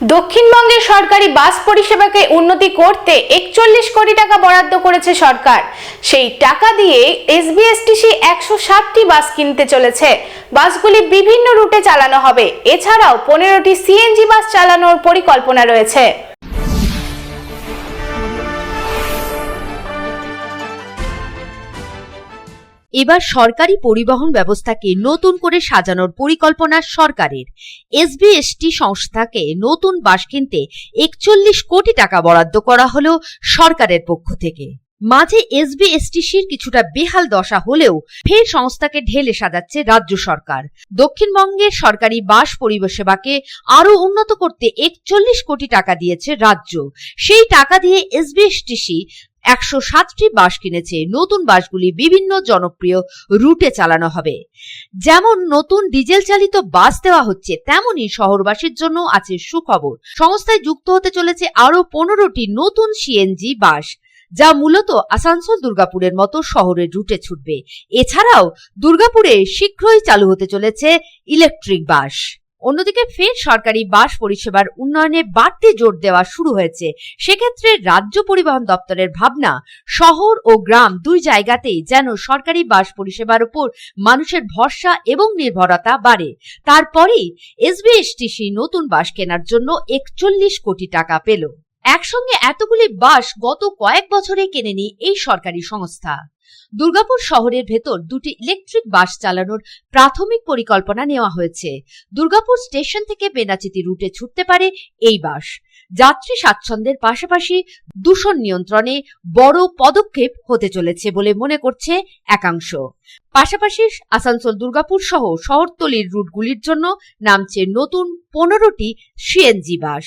দক্ষিণবঙ্গের সরকারি বাস পরিষেবাকে উন্নতি করতে একচল্লিশ কোটি টাকা বরাদ্দ করেছে সরকার। সেই টাকা দিয়ে এসবিএসটিসি একশো ষাটটি বাস কিনতে চলেছে। বাসগুলি বিভিন্ন রুটে চালানো হবে। এছাড়াও পনেরোটি সিএনজি বাস চালানোর পরিকল্পনা রয়েছে। এবার সরকারি পরিবহন ব্যবস্থাকে নতুন করে সাজানোর পরিকল্পনা সরকারের। এসবিএসটি সংস্থাকে নতুন বাস কিনতে একচল্লিশ কোটি টাকা বরাদ্দ করা হলো সরকারের পক্ষ থেকে। মাঝে এসবিএসটিসির কিছুটা বেহাল দশা হলেও ফের সংস্থাকে ঢেলে সাজাচ্ছে রাজ্য সরকার। দক্ষিণবঙ্গের সরকারি বাস পরিষেবাকে আরও উন্নত করতে একচল্লিশ কোটি টাকা দিয়েছে রাজ্য। সেই টাকা দিয়ে এসবিএসটিসি একশো সাতটি বাস কিনেছে। নতুন বাসগুলি বিভিন্ন জনপ্রিয় রুটে চালানো হবে। যেমন নতুন ডিজেল চালিত বাস দেওয়া হচ্ছে, তেমনি শহরবাসীর জন্য আছে সুখবর। সংস্থায় যুক্ত হতে চলেছে আরও পনেরোটি নতুন সিএনজি বাস, যা মূলত আসানসোল দুর্গাপুরের মতো শহরের রুটে ছুটবে। এছাড়াও দুর্গাপুরে শীঘ্রই চালু হতে চলেছে ইলেকট্রিক বাস। অন্যদিকে ফের সরকারি বাস পরিষেবার উন্নয়নে বাড়তি জোর দেওয়া শুরু হয়েছে। সেক্ষেত্রে রাজ্য পরিবহন দপ্তরের ভাবনা, শহর ও গ্রাম দুই জায়গাতেই যেন সরকারি বাস পরিষেবার উপর মানুষের ভরসা এবং নির্ভরতা বাড়ে। তারপরেই এসবিএসটিসি নতুন বাস কেনার জন্য একচল্লিশ কোটি টাকা পেল। একসঙ্গে এতগুলি বাস গত কয়েক বছরে কেনেনি এই সরকারি সংস্থা। দুর্গাপুর শহরের ভেতর দুটি ইলেকট্রিক বাস চালানোর প্রাথমিক পরিকল্পনা নেওয়া হয়েছে। দুর্গাপুর স্টেশন থেকে বেনাচিতি রুটে ছুটতে পারে এই বাস। যাত্রী স্বাচ্ছন্দ্যের পাশাপাশি দূষণ নিয়ন্ত্রণে বড় পদক্ষেপ হতে চলেছে বলে মনে করছে একাংশ। পাশাপাশি আসানসোল দুর্গাপুর সহ শহরতলির রুটগুলির জন্য নামছে নতুন পনেরোটি CNG bus.